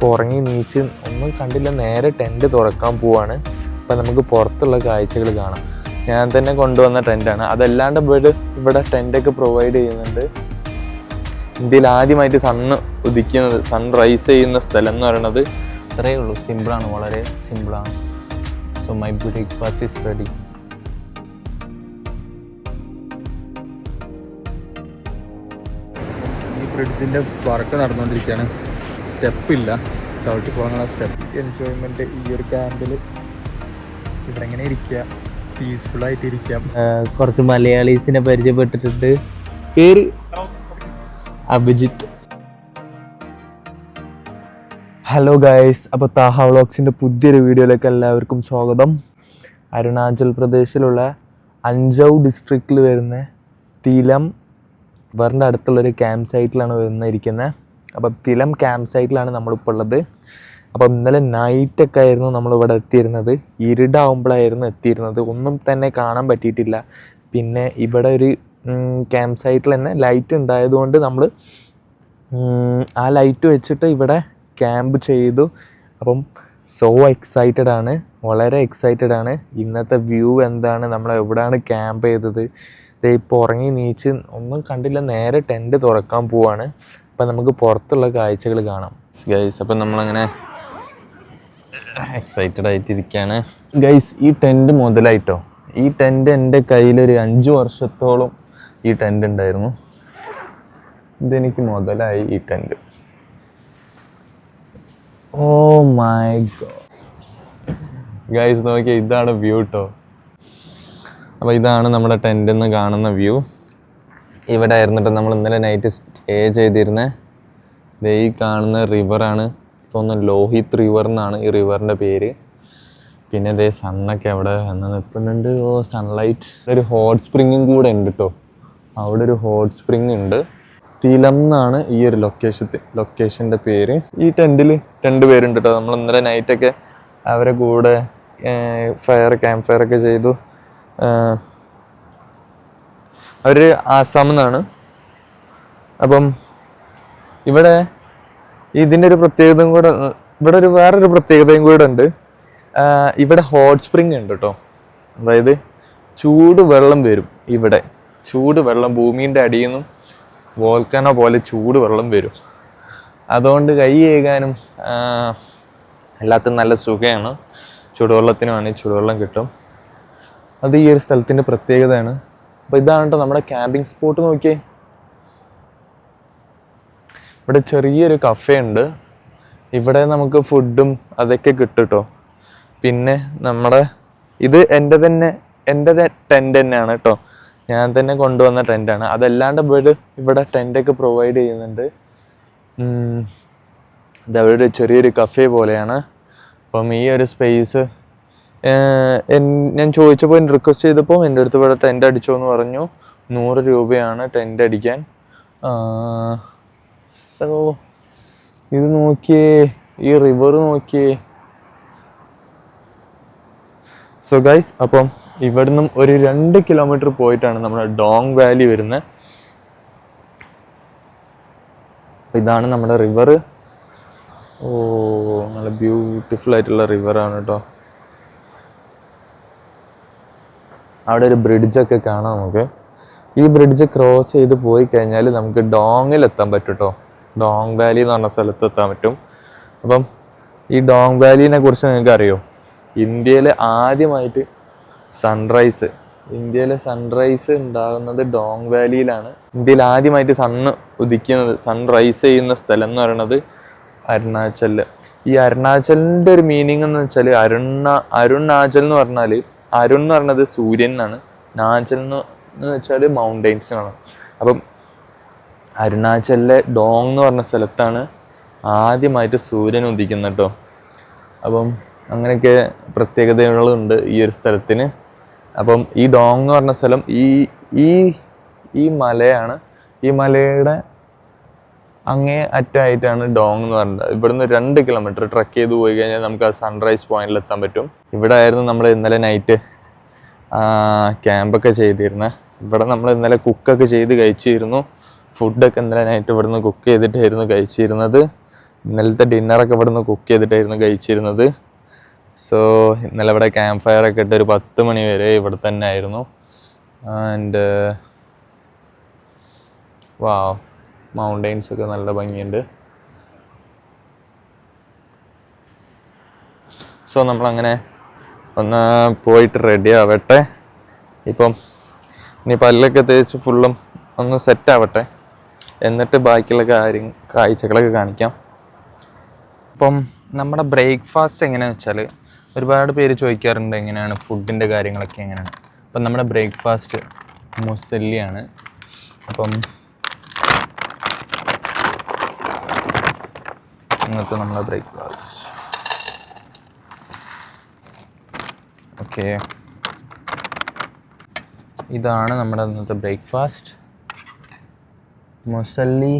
ഇപ്പോൾ ഉറങ്ങി നീച്ച് ഒന്നും കണ്ടില്ല നേരെ ടെന്റ് തുറക്കാൻ പോവാണ്. അപ്പോൾ നമുക്ക് പുറത്തുള്ള കാഴ്ചകൾ കാണാം. ഞാൻ തന്നെ കൊണ്ടുവന്ന ടെന്റാണ് അതല്ലാണ്ട് ഇവിടെ ഇവിടെ ടെന്റൊക്കെ പ്രൊവൈഡ് ചെയ്യുന്നുണ്ട്. ഇന്ത്യയിൽ ആദ്യമായിട്ട് സണ്ണ് ഉദിക്കുന്നത് സൺ റൈസ് ചെയ്യുന്ന സ്ഥലം എന്ന് പറയുന്നത് അത്രയേ ഉള്ളൂ. സിമ്പിളാണ് വളരെ സിമ്പിളാണ് so my breakfast is ready ഈ ബ്രിഡ്ജിന്റെ വർക്ക് നടന്നുകൊണ്ടിരിക്കുകയാണ്. സ്റ്റെപ്പ് ഇല്ല ചവിട്ടി പോകാനുള്ള സ്റ്റെപ്പ്. എൻജോയ്മെന്റ് ഈ ഒരു ക്യാമ്പിൽ ഇവിടെ എങ്ങനെ ഇരിക്കുക പീസ്ഫുൾ ആയിട്ട് ഇരിക്കാം. കുറച്ച് മലയാളീസിനെ പരിചയപ്പെട്ടിട്ടുണ്ട്. പേര് അഭിജിത്ത്. ഹലോ ഗായ്സ് അപ്പോൾ താഹ വ്ളോഗ്സിന്റെ പുതിയൊരു വീഡിയോയിലേക്ക് എല്ലാവർക്കും സ്വാഗതം. അരുണാചൽ പ്രദേശിലുള്ള അഞ്ചൗ ഡിസ്ട്രിക്റ്റിൽ വരുന്ന തീലം വറിന്റെ അടുത്തുള്ളൊരു ക്യാമ്പ് സൈറ്റിലാണ് വന്നിരിക്കുന്നത് അപ്പം തിലം ക്യാമ്പ് സൈറ്റിലാണ് നമ്മളിപ്പോൾ ഉള്ളത്. അപ്പം ഇന്നലെ നൈറ്റൊക്കെ ആയിരുന്നു നമ്മളിവിടെ എത്തിയിരുന്നത്. ഇരുടാവുമ്പോഴായിരുന്നു എത്തിയിരുന്നത്. ഒന്നും തന്നെ കാണാൻ പറ്റിയിട്ടില്ല. പിന്നെ ഇവിടെ ഒരു ക്യാമ്പ് സൈറ്റിൽ തന്നെ ലൈറ്റ് ഉണ്ടായതുകൊണ്ട് നമ്മൾ ആ ലൈറ്റ് വെച്ചിട്ട് ഇവിടെ ക്യാമ്പ് ചെയ്തു. അപ്പം സോ എക്സൈറ്റഡ് ആണ്. വളരെ എക്സൈറ്റഡ് ആണ്. ഇന്നത്തെ വ്യൂ എന്താണ്? നമ്മൾ എവിടെയാണ് ക്യാമ്പ് ചെയ്തത്? ഇപ്പോൾ ഉറങ്ങി നീച്ച് ഒന്നും കണ്ടില്ല. നേരെ ടെന്റ് തുറക്കാൻ പോവാണ്. അപ്പം നമുക്ക് പുറത്തുള്ള കാഴ്ചകൾ കാണാം. ഗൈസ് അപ്പം നമ്മളങ്ങനെ എക്സൈറ്റഡ് ആയിട്ടിരിക്കുകയാണ് ഗൈസ് ഈ ടെന്റ് മുതലായിട്ടോ ഈ ടെന്റ് എന്റെ കയ്യിലൊരു അഞ്ച് വർഷത്തോളം ഈ ടെന്റ് ഉണ്ടായിരുന്നു. ഇതെനിക്ക് മുതലായി ഈ tent oh my God guys നോക്കിയാൽ ഇതാണ് വ്യൂ കേട്ടോ അപ്പോൾ ഇതാണ് നമ്മുടെ ടെന്റിൽ നിന്ന് കാണുന്ന വ്യൂ ഇവിടെ ആയിരുന്നിട്ട് നമ്മൾ ഇന്നലെ നൈറ്റ് ചെയ്തിരുന്നത് ദേ ഈ കാണുന്ന റിവറാണ് തോന്നുന്നു ലോഹിത് റിവർ എന്നാണ് ഈ റിവറിന്റെ പേര്. പിന്നെ ദേ സണ്ണൊക്കെ അവിടെ വന്ന് നിൽക്കുന്നുണ്ട്. ഓ സൺലൈറ്റ് ഒരു ഹോട്ട് സ്പ്രിങ്ങും കൂടെ ഉണ്ട് കേട്ടോ അവിടെ ഒരു ഹോട്ട് സ്പ്രിങ് ഉണ്ട്. തിലം എന്നാണ് ഈ ഒരു ലൊക്കേഷൻ ലൊക്കേഷന്റെ പേര്. ഈ ടെന്റിൽ രണ്ട് പേരുണ്ട് കേട്ടോ നമ്മൾ ഇന്നലെ നൈറ്റൊക്കെ അവരെ കൂടെ ഫയർ ക്യാമ്പ് ഫയർ ഒക്കെ ചെയ്തു. അവർ ആസാം നിന്നാണ് അപ്പം ഇവിടെ ഇതിന്റെ ഒരു പ്രത്യേകതയും കൂടെ ഇവിടെ ഒരു വേറൊരു പ്രത്യേകതയും കൂടെ ഉണ്ട്. ഇവിടെ ഹോട്ട് സ്പ്രിങ് ഉണ്ട് കേട്ടോ അതായത് ചൂട് വെള്ളം വരും ഇവിടെ. ചൂട് വെള്ളം ഭൂമിന്റെ അടിയിൽ നിന്നും വോൾക്കാനോ പോലെ ചൂട് വെള്ളം വരും. അതുകൊണ്ട് കൈ ആ, എല്ലാത്തിനും നല്ല സുഖമാണ്. ചൂടുവെള്ളത്തിനുവാണെങ്കിൽ ചൂടുവെള്ളം കിട്ടും. അത് ഈ ഒരു സ്ഥലത്തിന്റെ പ്രത്യേകതയാണ്. അപ്പോൾ ഇതാണ് കേട്ടോ നമ്മുടെ ക്യാമ്പിംഗ് സ്പോട്ട് നോക്കിയേ. ഇവിടെ ചെറിയൊരു കഫേ ഉണ്ട്. ഇവിടെ നമുക്ക് ഫുഡും അതൊക്കെ കിട്ടും പിന്നെ നമ്മുടെ ഇത് എന്റെ തന്നെ എന്റെ ടെന്റ് തന്നെയാണ് കേട്ടോ ഞാൻ തന്നെ കൊണ്ടുവന്ന ടെന്റാണ് അതല്ലാണ്ട് ഇവിടെ ഇവിടെ ടെന്റൊക്കെ പ്രൊവൈഡ് ചെയ്യുന്നുണ്ട്. ഇത് അവിടെ ചെറിയൊരു കഫേ പോലെയാണ്. അപ്പം ഈ ഒരു സ്പേസ് ഞാൻ ചോദിച്ചപ്പോൾ റിക്വസ്റ്റ് ചെയ്തപ്പോൾ എന്റെ അടുത്ത് ഇവിടെ ടെന്റ് അടിച്ചോ എന്ന് പറഞ്ഞു. നൂറ് രൂപയാണ് ടെന്റ് അടിക്കാൻ. സോ ഇത് നോക്കിയേ ഈ റിവർ നോക്കിയേ. സോ ഗൈസ് അപ്പം ഇവിടുന്ന് ഒരു രണ്ട് കിലോമീറ്റർ പോയിട്ടാണ് നമ്മുടെ ഡോങ് വാലി വരുന്നത് ഇതാണ് നമ്മുടെ റിവർ ഓ നല്ല ബ്യൂട്ടിഫുൾ ആയിട്ടുള്ള റിവർ ആണ് കേട്ടോ അവിടെ ഒരു ബ്രിഡ്ജൊക്കെ കാണാം നമുക്ക്. ഈ ബ്രിഡ്ജ് ക്രോസ് ചെയ്ത് പോയി കഴിഞ്ഞാൽ നമുക്ക് ഡോങ്ങിൽ എത്താൻ പറ്റും കേട്ടോ ഡോങ് വാലി എന്ന് പറഞ്ഞ സ്ഥലത്ത് എത്താൻ പറ്റും. അപ്പം ഈ ഡോങ് വാലിനെ കുറിച്ച് നിങ്ങൾക്ക് അറിയോ ഇന്ത്യയിൽ ആദ്യമായിട്ട് സൺറൈസ് ഇന്ത്യയിലെ സൺറൈസ് ഉണ്ടാകുന്നത് ഡോങ് വാലിയിലാണ് ഇന്ത്യയിൽ ആദ്യമായിട്ട് സണ്ണ് ഉദിക്കുന്നത് സൺറൈസ് ചെയ്യുന്ന സ്ഥലം എന്ന് പറയുന്നത് അരുണാചലിൽ ഈ അരുണാചലിന്റെ ഒരു മീനിങ് എന്ന് വെച്ചാൽ അരുണ അരുണാചൽ എന്ന് പറഞ്ഞാൽ അരുൺ എന്ന് പറയുന്നത് സൂര്യൻ എന്നാണ്. നാചൽ എന്ന് വെച്ചാൽ വെച്ചാൽ ആണ് അപ്പം അരുണാചലിലെ ഡോങ് എന്ന് പറഞ്ഞ സ്ഥലത്താണ് ആദ്യമായിട്ട് സൂര്യൻ ഉദിക്കുന്നത് കേട്ടോ. അപ്പം അങ്ങനെയൊക്കെ പ്രത്യേകതകളുണ്ട് ഈ ഒരു സ്ഥലത്തിന്. അപ്പം ഈ ഡോങ് എന്ന് പറഞ്ഞ സ്ഥലം ഈ ഈ ഈ മലയാണ് ഈ മലയുടെ അങ്ങേ അറ്റായിട്ടാണ് ഡോങ് എന്ന് പറയുന്നത് ഇവിടുന്ന് രണ്ട് കിലോമീറ്റർ ട്രക്ക് ചെയ്ത് പോയി കഴിഞ്ഞാൽ നമുക്ക് ആ സൺറൈസ് പോയിന്റിൽ എത്താൻ പറ്റും. ഇവിടെ ആയിരുന്നു നമ്മൾ ഇന്നലെ നൈറ്റ് ക്യാമ്പൊക്കെ ചെയ്തിരുന്നത് ഇവിടെ നമ്മൾ ഇന്നലെ കുക്കൊക്കെ ചെയ്ത് കഴിച്ചിരുന്നു. ഫുഡൊക്കെ ഇന്നലെ നൈറ്റ് ഇവിടുന്ന് കുക്ക് ചെയ്തിട്ടായിരുന്നു കഴിച്ചിരുന്നത്. ഇന്നലത്തെ ഡിന്നറൊക്കെ ഇവിടെ നിന്ന് കുക്ക് ചെയ്തിട്ടായിരുന്നു കഴിച്ചിരുന്നത്. സോ ഇന്നലെ ഇവിടെ ക്യാമ്പ് ഫയർ ഒക്കെ ഇട്ട് ഒരു പത്ത് മണി വരെ ഇവിടെ തന്നെ ആയിരുന്നു. ആൻഡ് വാ മൗണ്ടെയ്ൻസ് ഒക്കെ നല്ല ഭംഗിയുണ്ട്. സോ നമ്മളങ്ങനെ ഒന്ന് പോയിട്ട് റെഡി ആവട്ടെ. ഇപ്പം ഇനി പല്ലൊക്കെ തേച്ച് ഫുള്ളും ഒന്ന് സെറ്റ് ആവട്ടെ. എന്നിട്ട് ബാക്കിയുള്ള കാര്യം കാഴ്ചകളൊക്കെ കാണിക്കാം. അപ്പം നമ്മുടെ ബ്രേക്ക്ഫാസ്റ്റ് എങ്ങനെയാണെന്ന് വെച്ചാൽ ഒരുപാട് പേര് ചോദിക്കാറുണ്ട് എങ്ങനെയാണ് ഫുഡിന്റെ കാര്യങ്ങളൊക്കെ എങ്ങനെയാണ്. അപ്പം നമ്മുടെ ബ്രേക്ക്ഫാസ്റ്റ് മുസല്ലിയാണ്. അപ്പം ഇന്നത്തെ നമ്മുടെ ബ്രേക്ക്ഫാസ്റ്റ്. ഓക്കെ. ഇതാണ് നമ്മുടെ ഇന്നത്തെ ബ്രേക്ക്ഫാസ്റ്റ്. മൊസല്ലി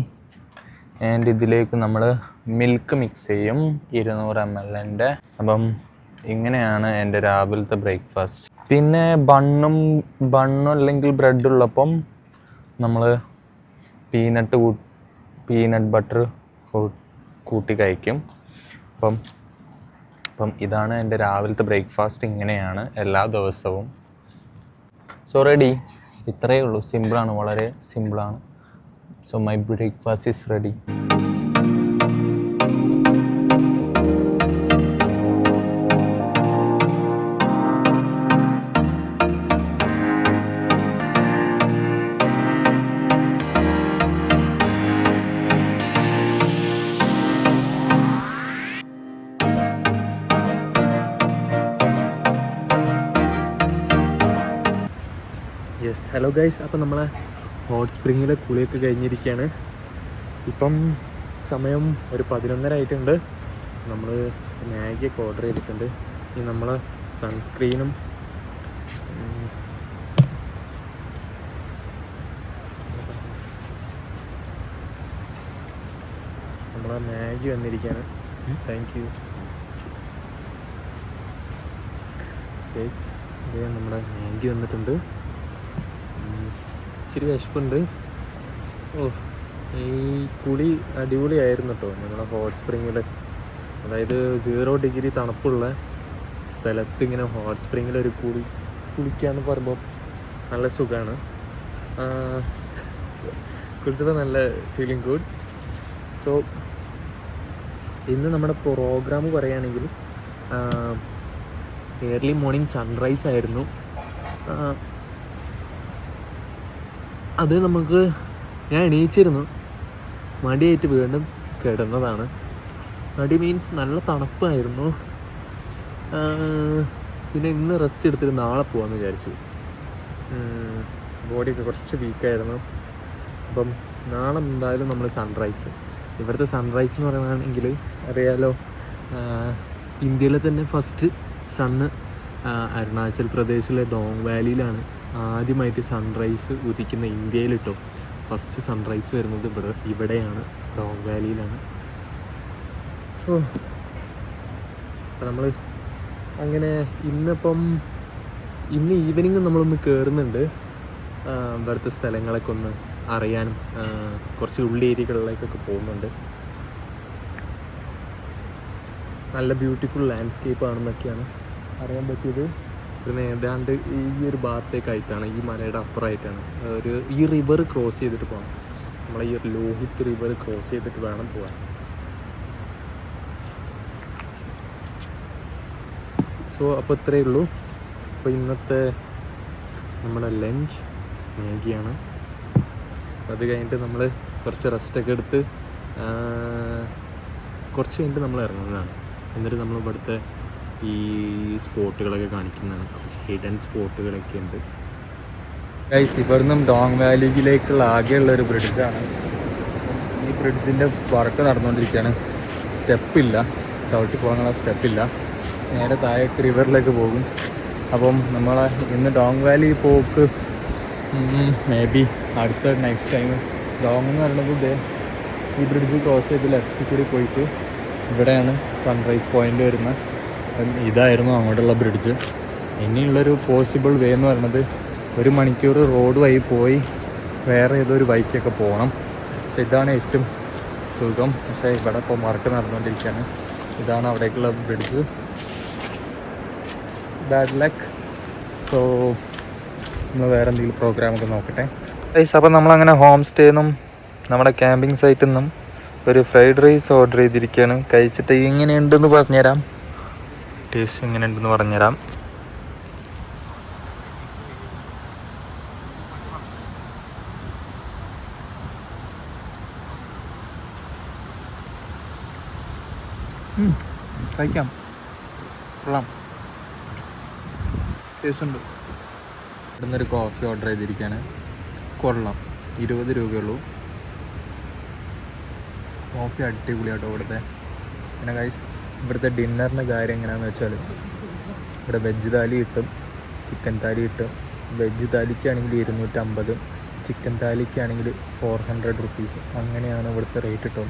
ആൻഡ് ഇതിലേക്ക് നമ്മൾ മിൽക്ക് മിക്സ് ചെയ്യും ഇരുന്നൂറ് എം എല്ലിന്റെ അപ്പം ഇങ്ങനെയാണ് എന്റെ രാവിലത്തെ ബ്രേക്ക്ഫാസ്റ്റ് പിന്നെ ബണ്ണും ബണ്ണും അല്ലെങ്കിൽ ബ്രെഡ് ഉള്ളപ്പം നമ്മൾ പീനട്ട് പീനട്ട് ബട്ടർ കൂട്ടി കഴിക്കും. അപ്പം അപ്പം ഇതാണ് എന്റെ രാവിലത്തെ ബ്രേക്ക്ഫാസ്റ്റ് ഇങ്ങനെയാണ് എല്ലാ ദിവസവും. സോ റെഡി ഇത്രയേ ഉള്ളൂ. സിമ്പിളാണ് വളരെ സിമ്പിളാണ് so my breakfast is ready yes hello guys അപ്പം നമ്മളെ ഹോട്ട് സ്പ്രിങ്ങിലെ കുളിയൊക്കെ കഴിഞ്ഞിരിക്കുകയാണ് ഇപ്പം സമയം ഒരു പതിനൊന്നര ആയിട്ടുണ്ട്. നമ്മൾ മാഗിയൊക്കെ ഓർഡർ ചെയ്തിട്ടുണ്ട്. ഇനി നമ്മൾ സൺസ്ക്രീനും നമ്മളെ മാഗി വന്നിരിക്കുകയാണ് താങ്ക് യു യെസ് അതെ നമ്മുടെ മാഗി വന്നിട്ടുണ്ട്. ഇച്ചിരി വിശപ്പുണ്ട്. ഓ ഈ കുളി അടിപൊളിയായിരുന്നു കേട്ടോ നമ്മുടെ ഹോട്ട് സ്പ്രിങ്ങിൽ അതായത് സീറോ ഡിഗ്രി തണുപ്പുള്ള സ്ഥലത്ത് ഇങ്ങനെ ഹോട്ട് സ്പ്രിങ്ങിൽ ഒരു കുളി കുളിക്കാന്ന് പറയുമ്പോൾ നല്ല സുഖമാണ് കുളിച്ചപ്പോൾ നല്ല ഫീലിംഗ് ഗുഡ് സോ ഇന്ന് നമ്മുടെ പ്രോഗ്രാം പറയുകയാണെങ്കിൽ ഏർലി മോർണിംഗ് സൺറൈസ് ആയിരുന്നു. അത് നമുക്ക് ഞാൻ എണീച്ചിരുന്നു. മടിയായിട്ട് വീണ്ടും കിടന്നതാണ്. മടി മീൻസ് നല്ല തണുപ്പായിരുന്നു. പിന്നെ ഇന്ന് റെസ്റ്റ് എടുത്തിട്ട് നാളെ പോകാമെന്ന് വിചാരിച്ചു. ബോഡിയൊക്കെ കുറച്ച് വീക്കായിരുന്നു അപ്പം നാളെ എന്തായാലും നമ്മൾ സൺറൈസ് ഇവിടുത്തെ സൺറൈസ് എന്ന് പറയുകയാണെങ്കിൽ അറിയാലോ ഇന്ത്യയിലെ തന്നെ ഫസ്റ്റ് സണ്ണ് അരുണാചൽ പ്രദേശിലെ ഡോങ് വാലിയിലാണ് ആദ്യമായിട്ട് സൺറൈസ് ഉദിക്കുന്ന ഇന്ത്യയിൽ കേട്ടോ ഫസ്റ്റ് സൺറൈസ് വരുന്നത് ഇവിടെ ഇവിടെയാണ് ഡോങ് വാലിയിലാണ് സോ അപ്പം നമ്മൾ അങ്ങനെ ഇന്നിപ്പം ഇന്ന് ഈവനിങ് നമ്മളൊന്ന് കയറുന്നുണ്ട് ഇവിടുത്തെ സ്ഥലങ്ങളൊക്കെ ഒന്ന് അറിയാനും കുറച്ച് ഉള്ളി ഏരിയകളിലേക്കൊക്കെ പോകുന്നുണ്ട്. നല്ല ബ്യൂട്ടിഫുൾ ലാൻഡ്സ്കേപ്പ് ആണെന്നൊക്കെയാണ് അറിയാൻ പറ്റിയത്. പിന്നെ ഏതാണ്ട് ഈ ഒരു ഭാഗത്തേക്കായിട്ടാണ് ഈ മലയുടെ അപ്പുറമായിട്ടാണ്. ഒരു ഈ റിവർ ക്രോസ് ചെയ്തിട്ട് പോകണം നമ്മളെ ഈ ലോഹിത് റിവർ ക്രോസ് ചെയ്തിട്ട് വേണം പോകാൻ. സോ അപ്പോൾ ഇത്രയേ ഉള്ളൂ. അപ്പോൾ ഇന്നത്തെ നമ്മുടെ ലഞ്ച് മാഗിയാണ്. അത് കഴിഞ്ഞിട്ട് നമ്മൾ കുറച്ച് റെസ്റ്റൊക്കെ എടുത്ത് കുറച്ച് കഴിഞ്ഞിട്ട് നമ്മൾ ഇറങ്ങുന്നതാണ്. എന്നിട്ട് നമ്മൾ ഇവിടുത്തെ ഈ സ്പോട്ടുകളൊക്കെ കാണിക്കുന്നതാണ്. കുറച്ച് ഹിഡൻ സ്പോട്ടുകളൊക്കെ ഉണ്ട്. ഇവിടുന്നും ഡോങ് വാലിയിലേക്കുള്ള ആകെയുള്ള ഒരു ബ്രിഡ്ജാണ് ഈ ബ്രിഡ്ജിന്റെ വർക്ക് നടന്നുകൊണ്ടിരിക്കുകയാണ് സ്റ്റെപ്പില്ല ചവിട്ടി പോകാനുള്ള സ്റ്റെപ്പില്ല നേരെ താഴേക്ക് റിവറിലേക്ക് പോകും. അപ്പം നമ്മൾ ഇന്ന് ഡോങ് വാലി പോക്ക് മേ ബി അടുത്ത നെക്സ്റ്റ് ടൈം ഡോങ് എന്ന് പറയുന്നത് ഈ ബ്രിഡ്ജ് ക്രോസ് ചെയ്ത് ലെഫ്റ്റിൽ കൂടി പോയിട്ട് ഇവിടെയാണ് സൺറൈസ് പോയിന്റ് വരുന്ന ഇതായിരുന്നു അങ്ങോട്ടുള്ള ബ്രിഡ്ജ് ഇനിയുള്ളൊരു പോസിബിൾ വേ എന്ന് പറയുന്നത് ഒരു മണിക്കൂർ റോഡ് വഴി പോയി വേറെ ഏതോ ഒരു ബൈക്കൊക്കെ പോകണം. പക്ഷെ ഇതാണ് ഏറ്റവും സുഖം. പക്ഷേ ഇവിടെ ഇപ്പോൾ വർക്ക് നടന്നുകൊണ്ടിരിക്കുകയാണ്. ഇതാണ് അവിടേക്കുള്ള ബ്രിഡ്ജ് ബാഡ് ലക്ക് സോ നമ്മൾ വേറെ എന്തെങ്കിലും പ്രോഗ്രാമൊക്കെ നോക്കട്ടെ. ഗൈസ് അപ്പോൾ നമ്മളങ്ങനെ ഹോം സ്റ്റേ നിന്നും നമ്മുടെ ക്യാമ്പിംഗ് സൈറ്റിൽ നിന്നും ഒരു ഫ്രൈഡ് റൈസ് ഓർഡർ ചെയ്തിരിക്കുകയാണ്. കഴിച്ചിട്ട് എങ്ങനെയുണ്ടെന്ന് പറഞ്ഞുതരാം. ടേസ്റ്റ് എങ്ങനെയുണ്ടെന്ന് പറഞ്ഞുതരാം. ഉം, കഴിക്കാം. കൊള്ളാം. ടേസ്റ്റ് ഉണ്ട്. ഇവിടുന്ന് ഒരു കോഫി ഓർഡർ ചെയ്തിരിക്കുകയാണ് കൊള്ളാം. ഇരുപത് രൂപയുള്ളൂ. കോഫി അടിപൊളിയാട്ടോ ഇവിടുത്തെ. പിന്നെ കൈസ് ഇവിടുത്തെ ഡിന്നറിന്റെ കാര്യം എങ്ങനെയാണെന്ന് വെച്ചാൽ ഇവിടെ വെജ് താലി കിട്ടും ചിക്കൻ താലി കിട്ടും. വെജ് താലിക്കാണെങ്കിൽ ഇരുന്നൂറ്റമ്പത് ചിക്കൻ താലിക്കാണെങ്കിൽ ഫോർ ഹൺഡ്രഡ് റുപ്പീസ് അങ്ങനെയാണ് ഇവിടുത്തെ റേറ്റ് കിട്ടും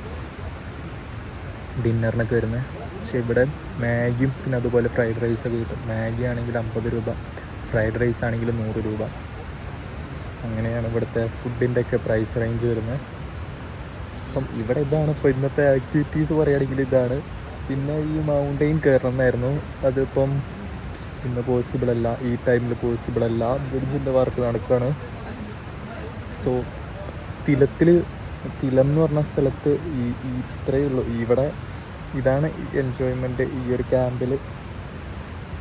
ഡിന്നറിനൊക്കെ വരുന്നത്. പക്ഷേ ഇവിടെ മാഗിയും പിന്നെ അതുപോലെ ഫ്രൈഡ് റൈസൊക്കെ കിട്ടും. മാഗി ആണെങ്കിൽ അമ്പത് രൂപ ഫ്രൈഡ് റൈസ് ആണെങ്കിൽ നൂറ് രൂപ. അങ്ങനെയാണ് ഇവിടുത്തെ ഫുഡിന്റെ ഒക്കെ പ്രൈസ് റേഞ്ച് വരുന്നത്. അപ്പം ഇവിടെ ഇതാണ് ഇപ്പോൾ ഇന്നത്തെ ആക്ടിവിറ്റീസ് പറയുകയാണെങ്കിൽ ഇതാണ്. പിന്നെ ഈ മൗണ്ടെയിൻ കയറണം അതിപ്പം ഇന്ന് പോസിബിൾ അല്ല. ഈ ടൈമിൽ പോസിബിൾ അല്ല. ബ്രിഡ്ജിന്റെ വർക്ക് നടക്കുകയാണ് സോ തിലത്തിൽ തിലം എന്ന് പറഞ്ഞ സ്ഥലത്ത് ഈ ഇത്രയേ ഉള്ളൂ. ഇവിടെ ഇതാണ് എൻജോയ്മെന്റ് ഈ ഒരു ക്യാമ്പിൽ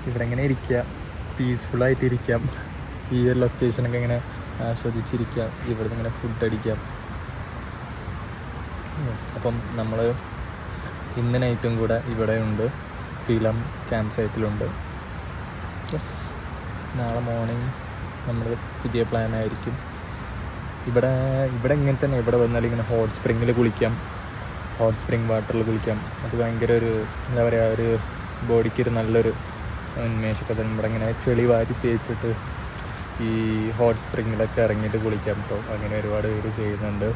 ഇവിടെ എങ്ങനെ ഇരിക്കുക പീസ്ഫുള്ളായിട്ട് ഇരിക്കാം. ഈ ഒരു ലൊക്കേഷനൊക്കെ ഇങ്ങനെ ആസ്വദിച്ചിരിക്കാം. ഇവിടുന്ന് ഇങ്ങനെ ഫുഡ് അടിക്കാം. അപ്പം നമ്മൾ ഇന്ന് നൈറ്റും കൂടെ ഇവിടെ ഉണ്ട്. തിലം ക്യാമ്പ് സൈറ്റിലുണ്ട്. യെസ് നാളെ മോർണിംഗ് നമ്മൾ പുതിയ പ്ലാൻ ആയിരിക്കും. ഇവിടെ ഇവിടെ ഇങ്ങനെ തന്നെ. ഇവിടെ വന്നാൽ ഇങ്ങനെ ഹോട്ട് സ്പ്രിങ്ങിൽ കുളിക്കാം. ഹോട്ട് സ്പ്രിങ് വാട്ടറിൽ കുളിക്കാം. അത് ഭയങ്കര ഒരു എന്താ പറയുക ഒരു ബോഡിക്ക് ഒരു നല്ലൊരു ഉന്മേഷമൊക്കെ തന്നെ ഇവിടെ ഇങ്ങനെ ചെളി വാരി തേച്ചിട്ട് ഈ ഹോട്ട് സ്പ്രിങ്ങിലൊക്കെ ഇറങ്ങിയിട്ട് കുളിക്കാം. ഇപ്പോൾ അങ്ങനെ ഒരുപാട് പേര് ചെയ്യുന്നുണ്ട്.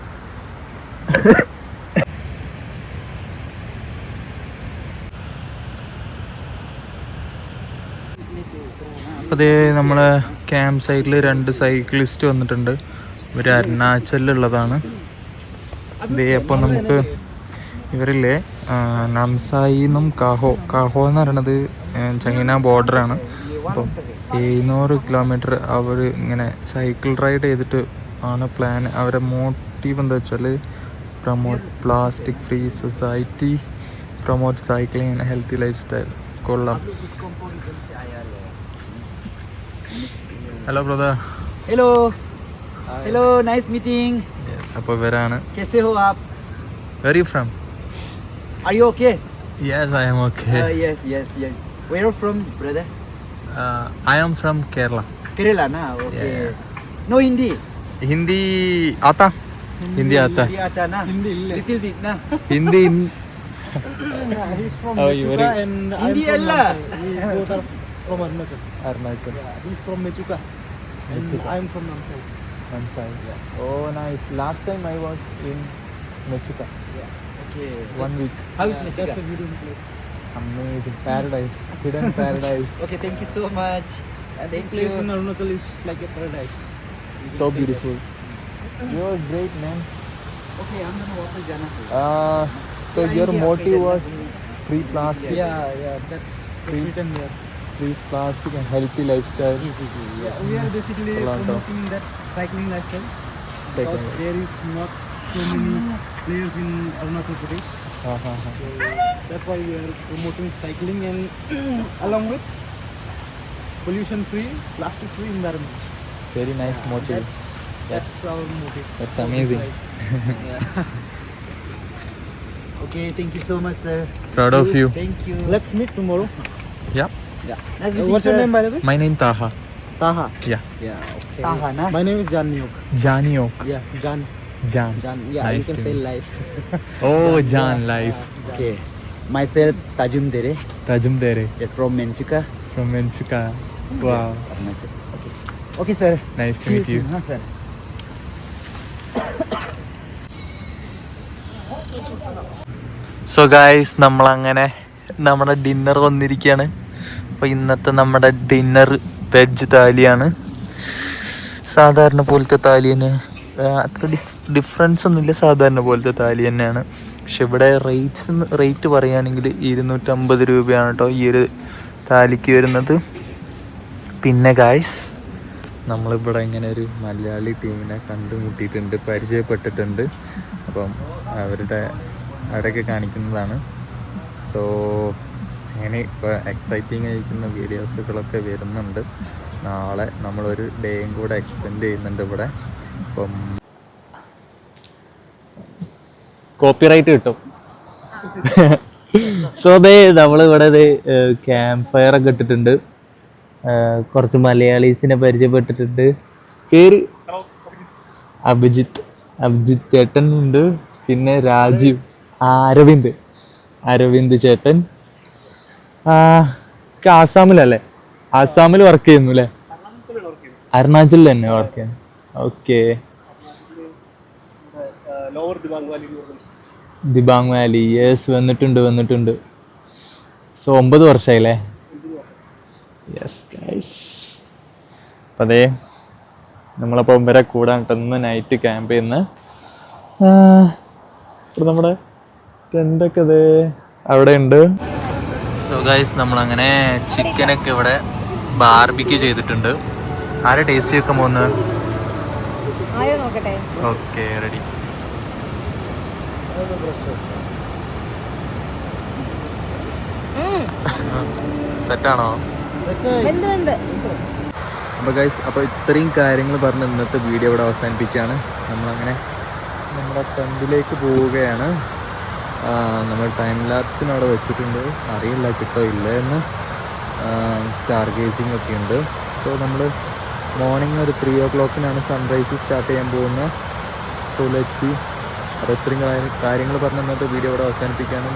അപ്പോൾ നമ്മളെ ക്യാമ്പ് സൈറ്റിൽ രണ്ട് സൈക്ലിസ്റ്റ് വന്നിട്ടുണ്ട്. ഇവർ അരുണാചലിലുള്ളതാണ്. ഇതേ അപ്പോൾ നമുക്ക് ഇവരില്ലേ നംസായി എന്നും കാഹോ കാഹോ എന്ന് പറയണത് ചൈന ബോർഡറാണ് അപ്പം എഴുന്നൂറ് കിലോമീറ്റർ അവർ ഇങ്ങനെ സൈക്കിൾ റൈഡ് ചെയ്തിട്ട് ആണ് പ്ലാൻ അവരെ മോട്ടീവ് എന്താ വെച്ചാൽ promote plastic free society promote cycling healthy lifestyle കൊള്ളാം. Hello brother hello hello nice meeting yes അപ്പോൾ ഇവരാണ് कैसे हो आप very from are you okay yes I am okay yes yes yes where from brother I am from Kerala Kerala ना okay Yeah. No Hindi Hindi आता हिंदी आता हिंदी आता ना हिंदी लिटिल बिट ना Hindi He's from Oh, Mechuka you very- and I'm Hindi from alla. Namsai. We both are From Arunachal. Arunachal. Yeah, he's from Mechuka. Mechuka. I'm from Namsai. Namsai. Yeah. Oh, nice. Last time I was in Mechuka. Yeah. Okay. One week. How is Mexico. Mechuka? That's a beautiful place. Amazing. Paradise. Hidden paradise. Okay, thank you so much. Thank the place you. in Arunachal is like a paradise. So beautiful. You're great, man. Okay, I'm gonna walk to Jana. Uh, so your India motive was free plastic. Yeah, yeah, that's, that's free. written there free plastic and healthy lifestyle. Yes, yes, yes. Yeah, we are basically promoting that cycling lifestyle because cycling. there is not so many players in Arunachal Pradesh. Uh -huh. So that's why we are promoting cycling and along with pollution free, plastic free environment. Very nice yeah, motive. That's, that's, that's, our motive. That's amazing. Okay, thank you so much, sir. Proud of you. Thank you. Let's meet tomorrow. Yeah. Yeah. Nice Uh, meeting, what's your name, by the way? my name taha Taha. yeah Yeah. Okay. Taha, na? My name is Jan Nyok. janiok Yeah, Jan. jan Jan. Yeah, Nice you can say life. oh jan life Okay. Myself, Tajum Dere. tajum dere Yes, from Menchuka. from Menchuka. Wow, Yes. Okay. Okay, sir. nice to See meet you. soon, huh, sir? So guys നമ്മളങ്ങനെ നമ്മുടെ dinner വന്നിരിക്കുകയാണ് അപ്പോൾ ഇന്നത്തെ നമ്മുടെ dinner veg താലിയാണ്. സാധാരണ പോലത്തെ താലി തന്നെ. അത്ര ഡിഫ് ഡിഫറൻസ് ഒന്നുമില്ല. സാധാരണ പോലത്തെ താലി തന്നെയാണ്. പക്ഷെ ഇവിടെ റേറ്റ്സ് റേറ്റ് പറയുകയാണെങ്കിൽ ഇരുന്നൂറ്റമ്പത് രൂപയാണ് കേട്ടോ ഈ ഒരു താലിക്ക് വരുന്നത്. പിന്നെ ഗായ്സ് നമ്മളിവിടെ ഇങ്ങനെ ഒരു മലയാളി ടീമിനെ കണ്ടുമുട്ടിയിട്ടുണ്ട് പരിചയപ്പെട്ടിട്ടുണ്ട്. അപ്പം അവരുടെ അവിടെയൊക്കെ കാണിക്കുന്നതാണ്. സോ അങ്ങനെ ഇപ്പോൾ എക്സൈറ്റിംഗ് ആയിരിക്കുന്ന വീഡിയോസുകളൊക്കെ വരുന്നുണ്ട്. നാളെ നമ്മളൊരു ഡേയും കൂടെ എക്സ്റ്റെൻഡ് ചെയ്യുന്നുണ്ട് ഇവിടെ. ഇപ്പം കോപ്പിറൈറ്റ് കിട്ടും. സോ ദേ നമ്മളിവിടെ ക്യാമ്പ് ഫയർ ഒക്കെ ഇട്ടിട്ടുണ്ട്. കുറച്ച് മലയാളീസിനെ പരിചയപ്പെട്ടിട്ടുണ്ട്. പേര്? അഭിജിത്ത്. അഭിജിത്ത് ചേട്ടൻ ഉണ്ട്. പിന്നെ രാജീവ്. അരവിന്ദ്. അരവിന്ദ് ചേട്ടൻ. ആസാമിലല്ലേ? ആസാമിൽ വർക്ക് ചെയ്യുന്നു അല്ലേ അരുണാചലിൽ തന്നെ വർക്ക് ചെയ്യുന്നു. ഓക്കെ ദിബാങ് വാലി യെസ് വന്നിട്ടുണ്ട് വന്നിട്ടുണ്ട്. സോ ഒമ്പത് വർഷമായില്ലേ യെസ് ഗൈസ് അപ്പം അതേ നമ്മളപ്പോൾ ഇവരെ കൂടാൻ ഇന്ന് നൈറ്റ് ക്യാമ്പ് ചെയ്യുന്ന ഇപ്പം നമ്മുടെ ടെന്റൊക്കെ അതേ അവിടെ ഉണ്ട് സോ ഗൈസ് നമ്മളങ്ങനെ ചിക്കനൊക്കെ ഇവിടെ ബാർബിക്ക് ചെയ്തിട്ടുണ്ട്. ആരെ ടേസ്റ്റ് വെക്കാൻ പോകുന്നത് ഓക്കെ റെഡി സെറ്റാണോ? അപ്പോൾ ഗൈസ് അപ്പോൾ ഇത്രയും കാര്യങ്ങൾ പറഞ്ഞ് ഇന്നത്തെ വീഡിയോ ഇവിടെ അവസാനിപ്പിക്കുകയാണ്. നമ്മളങ്ങനെ നമ്മുടെ തമ്പിലേക്ക് പോവുകയാണ്. നമ്മൾ ടൈം ലാപ്സിന് അവിടെ വെച്ചിട്ടുണ്ട്. അറിയില്ല കിട്ടോ ഇല്ല എന്ന്. സ്റ്റാർ ഗേസിംഗ് ഒക്കെ ഉണ്ട്. സോ നമ്മൾ മോർണിംഗ് ഒരു ത്രീ ഓ ക്ലോക്കിനാണ് സൺറൈസ് സ്റ്റാർട്ട് ചെയ്യാൻ പോകുന്നത്. സോ ലെറ്റ് സി അപ്പോൾ ഇത്രയും കാര്യങ്ങൾ പറഞ്ഞ് ഇന്നത്തെ വീഡിയോ ഇവിടെ അവസാനിപ്പിക്കാനും